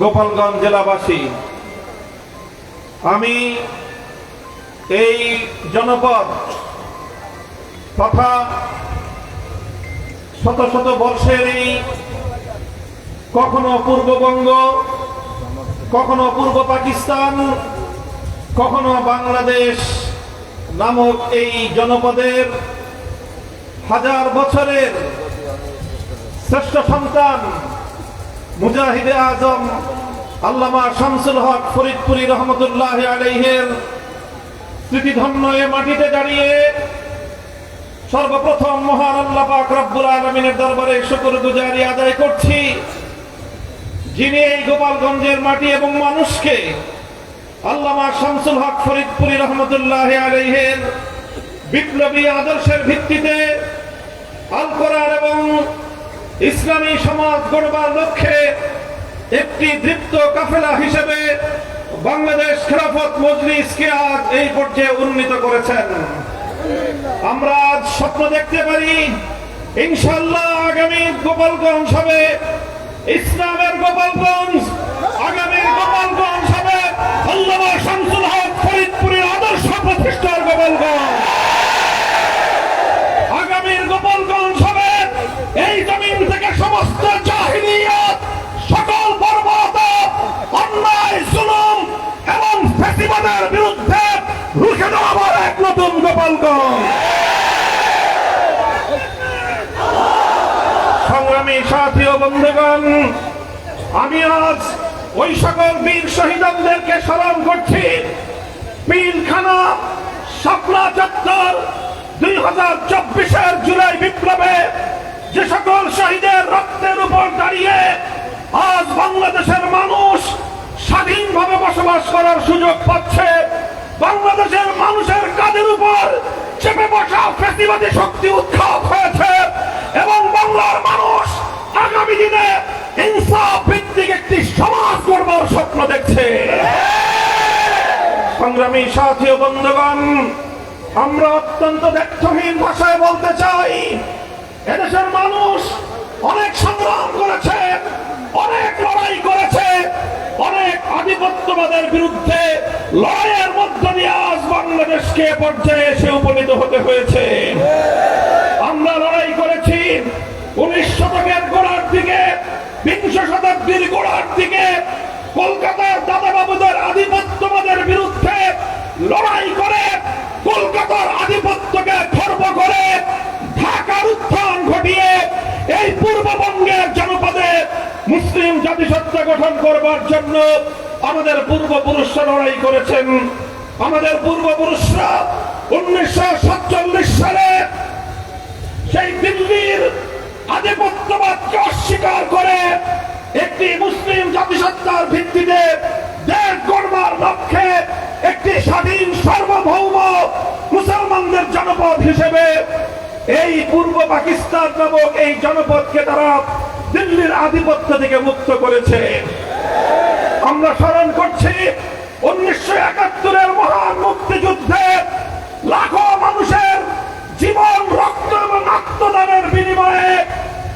গোপালগঞ্জ জেলাবাসী, আমি এই জনপদ তথা শত শত বর্ষের এই কখনো পূর্ববঙ্গ, কখনো পূর্ব পাকিস্তান, কখনো বাংলাদেশ নামক এই জনপদের হাজার বছরের শ্রেষ্ঠ সন্তান মুজাহিদে আজম, আল্লামা শামসুল হক ফরিদপুরি রহমতুল্লাহ আলাইহের স্মৃতিধন্য এ মাটিতে দাঁড়িয়ে সর্বপ্রথম মহান আল্লাহ পাক রব্বুল আলমিনের দরবারে শুকর গুজারি আদায় করছি। যিনি এই গোপালগঞ্জের মাটি এবং মানুষকে আল্লামা শামসুল হক ফরিদপুরি রহমতুল্লাহ আলাইহের বিপ্লবী আদর্শের ভিত্তিতে ইসলামী সমাজ গড়বার লক্ষ্যে একটি দৃপ্ত কাফেলা হিসেবে বাংলাদেশ খেলাফত মজলিসকে আজ এই পর্যায়ে উন্নীত করেছেন। আমরা আজ স্বপ্ন দেখতে পারি ইনশাল্লাহ আগামী গোপালগঞ্জ হবে ইসলামের গোপালগঞ্জ। আগামী গোপালগঞ্জ হবে আল্লামা শামসুল হক ফরিদপুরের আদর্শ প্রতিষ্ঠার গোপালগঞ্জ। ওই সকল বীর শহীদদেরকে স্মরণ করছি। পিলখানা শাপলা চত্বর দুই হাজার চব্বিশের জুলাই বিপ্লবে যে সকল শহীদের রক্তের উপর দাঁড়িয়ে আজ বাংলাদেশের মানুষ স্বাধীনভাবে বসবাস করার সুযোগ পাচ্ছে। বাংলাদেশের মানুষের কাঁধের উপর চেপে বসা ফেসিবাদী শক্তি উৎখাত হয়েছে এবং বাংলার মানুষ আগামী দিনে ইনসাফ ভিত্তিক একটি সমাজ করবার স্বপ্ন দেখছে। সংগ্রামী সাথী বন্ধুগণ, আমরা অত্যন্ত ব্যর্থহীন ভাষায় বলতে চাই, এদেশের মানুষ অনেক সংগ্রাম করেছে, অনেক লড়াই করেছে, অনেক আধিপত্যবাদের বিরুদ্ধে লড়াইয়ের মধ্য দিয়ে আজ বাংলাদেশকে পর্যায়ে এসে উপনীত হতে হয়েছে। আমরা লড়াই করেছি উনিশ শতকের গোড়ার দিকে বিংশ শতাব্দীর গোড়ার দিকে কলকাতার দাদাবাবুদের আধিপত্যবাদের বিরুদ্ধে লড়াই করে কলকাতার আধিপত্যকে খর্ব করে ঢাকার উত্থান ঘটিয়ে এই পূর্ববঙ্গের জনপদে মুসলিম জাতিসত্তা গঠন করবার জন্য আমাদের পূর্বপুরুষরা লড়াই করেছেন। আমাদের পূর্বপুরুষরা উনিশশো সাতচল্লিশ সালে সেই দিল্লির আধিপত্যবাদকে অস্বীকার করে একটি মুসলিম জাতিসত্তার ভিত্তিতে দেশ গড়বার লক্ষ্যে একটি স্বাধীন সার্বভৌম মুসলমানদের জনপদ হিসেবে এই পূর্ব পাকিস্তান নামক এই জনপদকে তারা দিল্লির আধিপত্য থেকে মুক্ত করেছে। আমরা স্মরণ করছি, উনিশশো একাত্তরের মহান মুক্তিযুদ্ধে লাখো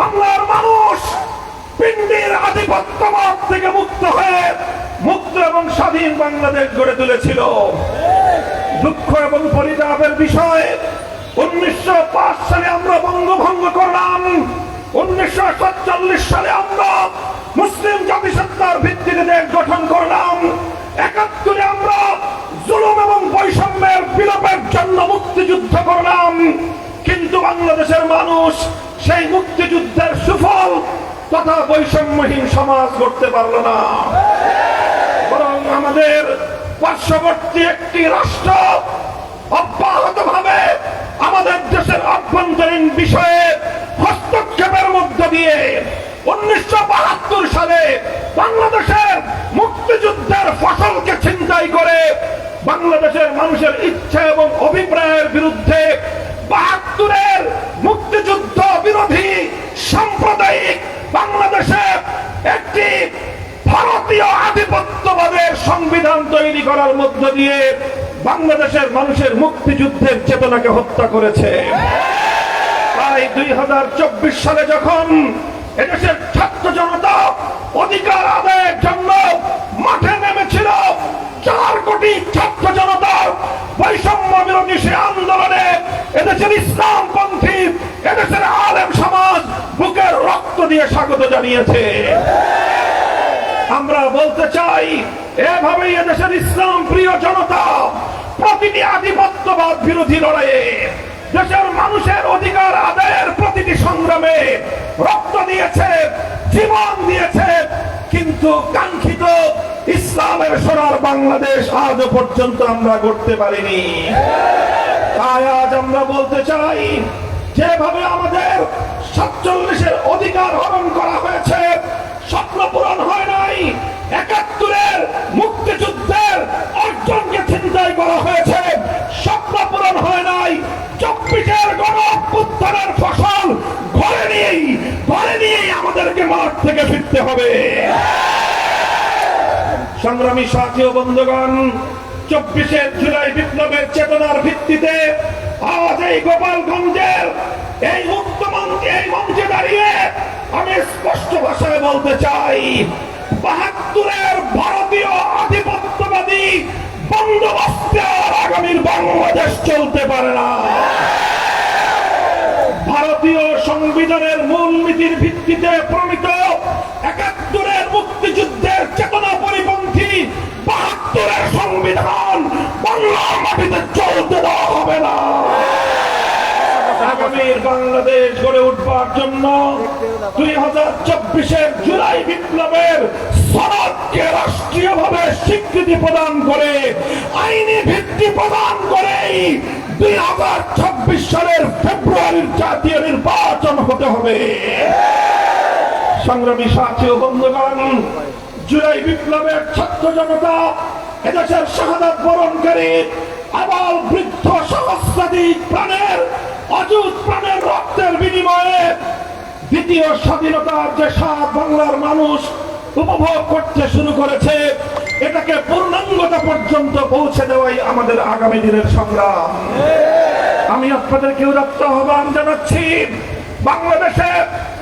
বাংলার মানুষ পিন্ডির আধিপত্যবাদ থেকে মুক্ত হয়ে মুক্ত এবং স্বাধীন বাংলাদেশ গড়ে তুলেছিল। দুঃখ এবং পরিতাপের বিষয়, উনিশশো পাঁচ সালে আমরা বঙ্গভঙ্গ করলাম, উনিশশো সাতচল্লিশ সালে আমরা মুসলিম জাতিসত্তার ভিত্তিতে দেশ গঠন করলাম। একাত্তরে আমরা জুলুম এবং বৈষম্যের বিলোপের জন্য মুক্তিযুদ্ধ করলাম। কিন্তু বাংলাদেশের মানুষ সেই মুক্তিযুদ্ধের সুফল তথা বৈষম্যহীন সমাজ করতে পারল না। বরং আমাদের পার্শ্ববর্তী একটি রাষ্ট্র অব্যাহত ভাবে আমাদের দেশের অভ্যন্তরীণ বিষয়ে হস্তক্ষেপের মধ্য দিয়ে উনিশশো বাহাত্তর সালে বাংলাদেশের মুক্তিযুদ্ধের ফসলকে ছিনতাই করে বাংলাদেশের মানুষের ইচ্ছা এবং অভিপ্রায়ের করার মধ্য দিয়ে বাংলাদেশের মানুষের মুক্তিযুদ্ধের চেতনাকে হত্যা করেছে। তাই দুই হাজার চব্বিশ সালে যখন এদেশের ছাত্র জনতা অধিকার আদায়ের জন্য মাঠে নেমেছিল, চার কোটি ছাত্র জনতার বৈষম্য বিরোধী সে আন্দোলনে এদেশের ইসলামপন্থী, এদেশের আলেম সমাজ বুকের রক্ত দিয়ে স্বাগত জানিয়েছে। আমরা বলতে চাই, এভাবেই এদেশের ইসলাম প্রিয় জনতা, প্রতিটি আধিপত্যবাদ বিরোধী লড়াইয়ে দেশের মানুষের অধিকার আদায়ের প্রতিটি সংগ্রামে রক্ত দিয়েছে, জীবন দিয়েছে, কিন্তু কাঙ্ক্ষিত ইসলামের সোনার বাংলাদেশ আজও পর্যন্ত আমরা করতে পারিনি। তাই আজ আমরা বলতে চাই, যেভাবে আমাদের সাতচল্লিশের অধিকার হরণ করা হয়েছে, স্বপ্ন পূরণ হয় নাই একাত্তরের মুক্তিযুদ্ধের অর্জনকে চিন্তায় করা হয়েছে। স্বপ্ন পূরণ হয় নাই। চব্বিশের গণ অভ্যুত্থানের ফসল ঘরে নিয়েই ঘরে নিয়েই আমাদেরকে মাঠ থেকে ফিরতে হবে। সংগ্রামী সাথী ও বন্ধুগণ, চব্বিশে জুলাই বিপ্লবের চেতনার ভিত্তিতে আজ এই গোপালগঞ্জের এই মুক্ত এই মঞ্চে দাঁড়িয়ে আমি স্পষ্ট ভাষায় বলতে চাই বাহাত্তরের ভারতীয় আধিপত্যবাদী বন্দোবস্তে আগামীর বাংলাদেশ চলতে পারে না। ভারতীয় সংবিধানের মূল নীতির ভিত্তিতে প্রণীত দুই হাজার চব্বিশের জুলাই বিপ্লবের সনদকে রাষ্ট্রীয়ভাবে স্বীকৃতি প্রদান করে, আইনি ভিত্তি প্রদান করেই দুই হাজার ছাব্বিশ সালের ফেব্রুয়ারির জাতীয় নির্বাচন হতে হবে। সংগ্রামী সাথী বন্ধুগণ, জুলাই বিপ্লবের ছাত্র জনতা, এদেশের শাহাদাত বরণকারী আবার বৃদ্ধ সহস্রাধিক প্রাণের, অযুত প্রাণের রক্তের বিনিময়ে দ্বিতীয় স্বাধীনতার যে স্বাদ বাংলার মানুষ উপভোগ করতে শুরু করেছে, এটাকে পূর্ণাঙ্গতা পর্যন্ত পৌঁছে দেওয়াই আমাদের আগামী দিনের সংগ্রাম। আমি আপনাদেরকে উদাত্ত আহ্বান জানাচ্ছি, বাংলাদেশে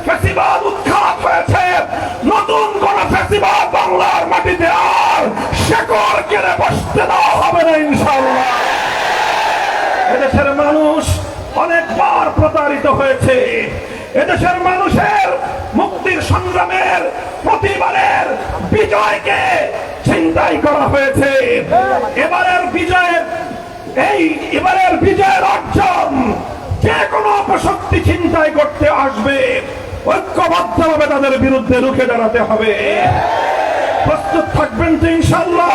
ফ্যাসিবাদ উৎখাত হয়েছে। নতুন কোন ফ্যাসিবাদ বাংলার মাটিতে আর শেকড় কেড়ে বসতে দেওয়া হবে না ইনশাল্লাহ এদেশের মানুষ অনেকবার প্রতারিত হয়েছে। এদেশের মানুষের মুক্তির সংগ্রামের প্রতিবারের বিজয়কে চিন্তাই করা হয়েছে। এবারের বিজয়ের, এই এবারের বিজয়ের অর্জন যে কোনো অপশক্তি চিন্তায় করতে আসবে। ঐক্যবদ্ধভাবে তাদের বিরুদ্ধে রুখে দাঁড়াতে হবে। প্রস্তুত থাকবেন তো ইনশাল্লাহ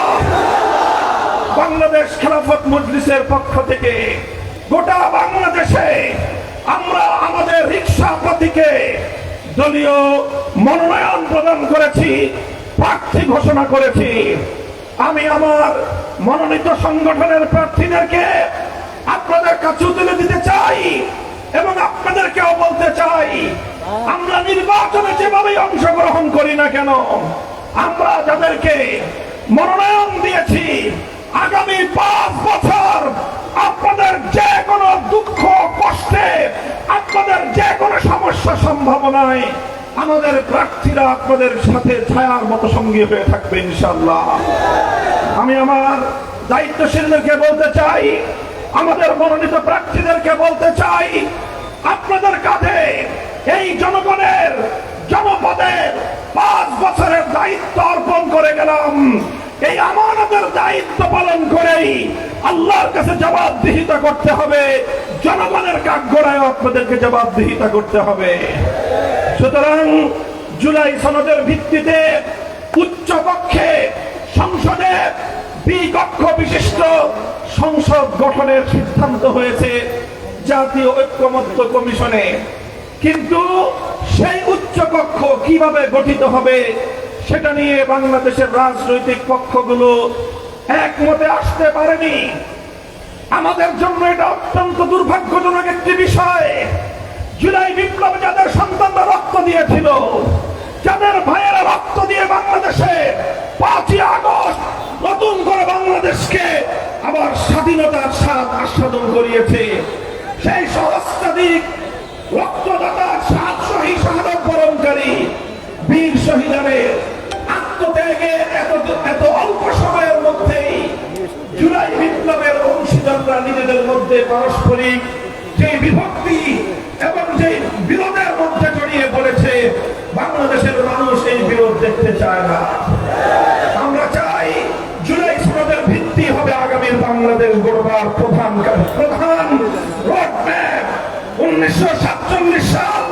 বাংলাদেশ খেলাফত মজলিসের পক্ষ থেকে গোটা বাংলাদেশে রিক্সা প্রতীকে দলীয় মনোনয়ন প্রদান করেছি, প্রার্থী ঘোষণা করেছি। আমি আমার মনোনীত সংগঠনের প্রার্থীদেরকে আপনাদের কাছে তুলে দিতে চাই এবং আপনাদেরকেও বলতে চাই, আমরা নির্বাচনে যেভাবে অংশগ্রহণ করি না কেন, আমরা যাদেরকে মনোনয়ন দিয়েছি আগামী পাঁচ বছর আপনাদের যে কোনো দুঃখ, কষ্টে আপনাদের যে কোনো সমস্যা, সম্ভাবনায় আমাদের প্রার্থীরা আপনাদের সাথে ছায়ার মতো সঙ্গী হয়ে থাকবে ইনশাল্লাহ আমি আমার দায়িত্বশীলদেরকে বলতে চাই, আমাদের মনোনীত প্রার্থীদেরকে বলতে চাই, আপনাদের কাঁধে এই জনগণের, জনপদের পাঁচ বছরের দায়িত্ব অর্পণ করে গেলাম। এই আমানতের দায়িত্ব পালন করেই আল্লাহর কাছে জবাবদিহিতা করতে হবে। জনগণের কাঠগড়ায় আপনাদেরকে জবাবদিহিতা করতে হবে। সুতরাং জুলাই সনদের ভিত্তিতে উচ্চ কক্ষে সংসদে বিকক্ষ বিশিষ্ট সংসদ গঠনের সিদ্ধান্ত হয়েছে জাতীয় ঐক্যমত্য কমিশনে। কিন্তু সেই উচ্চ কক্ষ কীভাবে গঠিত হবে সেটা নিয়ে বাংলাদেশের রাজনৈতিক পক্ষগুলো একমতে আসতে পারেনি। আমাদের জন্য এটা অত্যন্ত দুর্ভাগ্যজনক একটি বিষয়। জুলাই বিপ্লবে যাদের সন্তানরা রক্ত দিয়েছিল, যাদের ভাইয়েরা রক্ত দিয়ে বাংলাদেশে পাঁচই আগস্ট নতুন করে বাংলাদেশকে আবার স্বাধীনতার স্বাদ আস্বাদন করিয়েছে। সেই সহস্রাধিক রক্তদাতার সাত শহীদ শাহাদত বরণকারী বীর আত্মত্যাগের এত অল্প সময়ের মধ্যেই জুলাই বিপ্লবের অংশীদাররা নিজেদের মধ্যে পারস্পরিক যে বিভক্তি এবং যে বিরোধের মধ্যে জড়িয়ে পড়েছে, বাংলাদেশের মানুষ এই বিরোধ দেখতে চায় না। আমরা চাই জুলাই সনদের ভিত্তি হবে আগামীর বাংলাদেশ গড়বার প্রধান প্রধান রোডম্যাপ উনিশশো সাতচল্লিশ সাল,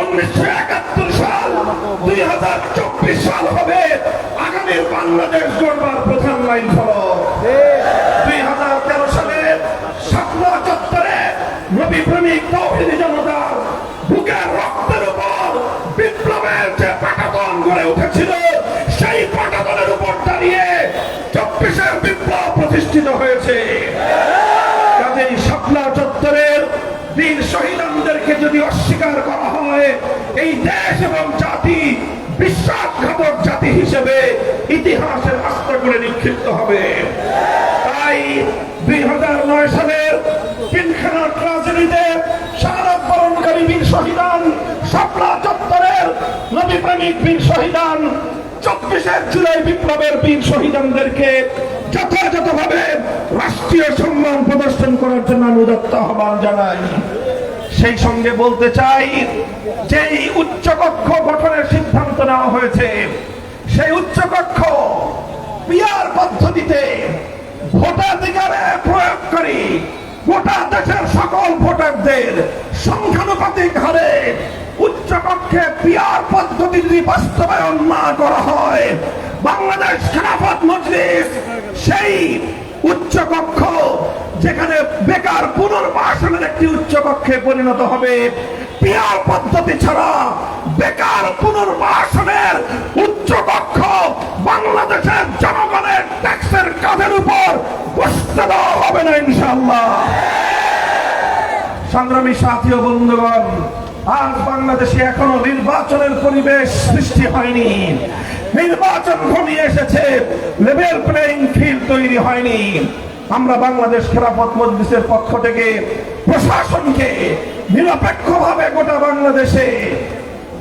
উনিশশো একাত্তর সাল, দুই হাজার চব্বিশ সাল হবে আগামীর বাংলাদেশ গড়বার প্রধান লাইন ফলক। দুই হাজার তেরো সালে শাপলা চত্বরে নবী প্রেমিক তৌহিদি জনতার বুকের রক্তের উপর বিপ্লবের যে পাটাতন গড়ে উঠেছিল, সেই পাটাতনের উপর দাঁড়িয়ে চব্বিশের বিপ্লব প্রতিষ্ঠিত হয়েছে। কাজেই শাপলা চত্বরের বীর শহীদদেরকে যদি অস্বীকার করা হয়, এই দেশ এবং জাতি বিশ্বাসঘাতক জাতি হিসেবে ইতিহাসের করে নিক্ষিপ্ত হবে। তাই দুই হাজার নয় সালের পিলখানা ট্রাজেডিতে শারদ বরণকারী বীর শহীদান, শাপলা চত্বরের নবী প্রেমিক বীর শহীদান চব্বিশের জুলাই বিপ্লবের বীর শহীদানদেরকে যথাযথভাবে রাষ্ট্রীয় সম্মান প্রদর্শন করার জন্য আমি উদত্ত আহ্বান জানাই। সেই সঙ্গে বলতে চাই, যেই উচ্চকক্ষ গঠনের সিদ্ধান্ত নেওয়া হয়েছে সেই উচ্চকক্ষ পিয়ার পদ্ধতিতে ভোটাধিকারে প্রয়োগকারী গোটা দেশের সকল ভোটারদের সংখ্যানুপাতিক হারে উচ্চকক্ষে পিয়ার পদ্ধতি বাস্তবায়ন না করা হয়। বাংলাদেশ খেলাফত মজলিস সেই উচ্চকক্ষ যেখানে বেকার পুনর্বাসনের একটি উচ্চকক্ষে পরিণত হবে। পিয়ার পদ্ধতি ছাড়া বেকার পুনর্বাসনের উচ্চকক্ষ বাংলাদেশের জনগণের ট্যাক্সের কাঁধের উপর বসতে দেওয়া হবে না ইনশাল্লাহ সংগ্রামী সাথী বন্ধুগণ, আজ বাংলাদেশে এখনও নির্বাচনের পরিবেশ সৃষ্টি হয়নি। নির্বাচন ঘনিয়ে এসেছে লেভেল প্লেইং ফিল্ড তৈরি হয়নি। আমরা বাংলাদেশ খেলাফত মজলিসের পক্ষ থেকে প্রশাসনকে নিরপেক্ষভাবে গোটা বাংলাদেশে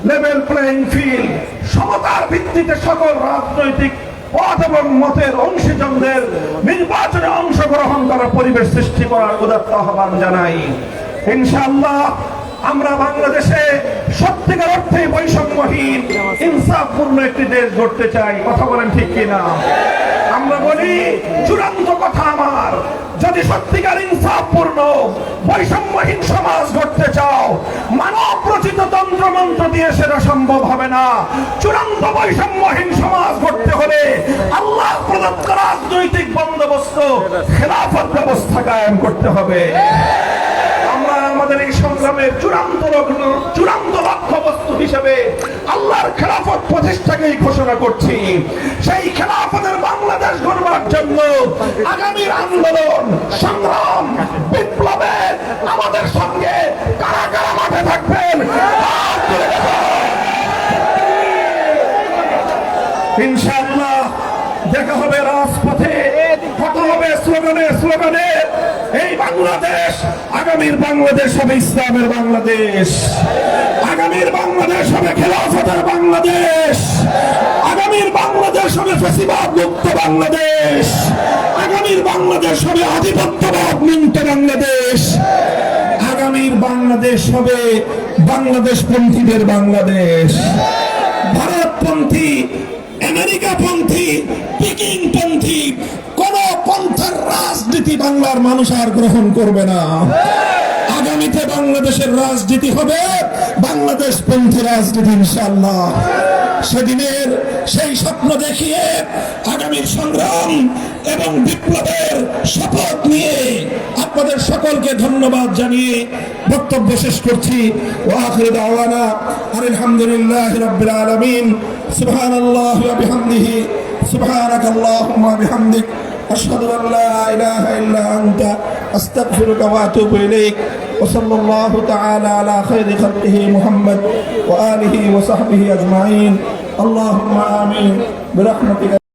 লেভেল প্লেইং ফিল্ড সমতার ভিত্তিতে সকল রাজনৈতিক পথ এবং মতের অংশীজনদের নির্বাচনে অংশগ্রহণ করার পরিবেশ সৃষ্টি করার উদাত্ত আহ্বান জানাই। ইনশাআল্লাহ আমরা বাংলাদেশে সত্যিকার অর্থে বৈষম্যহীন, ইনসাফপূর্ণ একটি দেশ গড়তে চাই। কথা বলেন ঠিক কিনা? আমরা বলি, চূড়ান্ত কথা আমার যদি সত্যিকার ইনসাফপূর্ণ বৈষম্যহীন সমাজ গড়তে চাও, মানব রচিত তন্ত্র মন্ত্র দিয়ে সেটা সম্ভব হবে না। চূড়ান্ত বৈষম্যহীন সমাজ গড়তে হলে আল্লাহ প্রদত্ত রাজনৈতিক বন্দোবস্ত, খেলাফত ব্যবস্থা কায়েম করতে হবে। আমরা আমাদের এই সংগ্রামের চূড়ান্ত চূড়ান্ত লক্ষ্যবস্তু হিসেবে আল্লাহর খেলাফত প্রতিষ্ঠাকেই ঘোষণা করছি। সেই খেলাফতের বাংলাদেশ গড়বার জন্য আগামীর আন্দোলন, সংগ্রাম, বিপ্লবে আমাদের সঙ্গে কারা কারা মাঠে থাকবেন। ইনশাআল্লাহ দেখা হবে রাজপথে, কথা হবে স্লোগানে স্লোগানে। এই বাংলাদেশ আগামীর বাংলাদেশ হবে ইসলামের বাংলাদেশ। আগামীর বাংলাদেশ হবে খেলাফতের বাংলাদেশ। আগামীর বাংলাদেশ হবে ফেসিবাদ মুক্ত বাংলাদেশ। আগামীর বাংলাদেশ হবে আধিপত্যবাদ মুক্ত বাংলাদেশ। আগামীর বাংলাদেশ হবে বাংলাদেশ পন্থীদের বাংলাদেশ। ভারতপন্থী আমেরিকা পন্থী পিকিং পন্থী কোন পন্থার রাজনীতি বাংলার মানুষ আর গ্রহণ করবে না। আগামীতে বাংলাদেশের রাজনীতি হবে বাংলাদেশ পন্থী রাজনীতি ইনশাল্লাহ সেদিনের সেই স্বপ্ন দেখিয়ে আগামীর সংগ্রাম এবং বিপ্লবের শপথ নিয়ে আপনাদের সকলকে ধন্যবাদ জানিয়ে বক্তব্য শেষ করছি। আলহামদুলিল্লাহ রাব্বিল আলামিন। সুবহানাল্লাহ ওয়া أشهد أن لا إله إلا أنت أستغفرك وأتوب إليك. وصلى الله تعالى على خير خلقه محمد وآله وصحبه أجمعين. اللهم آمين. برحمتك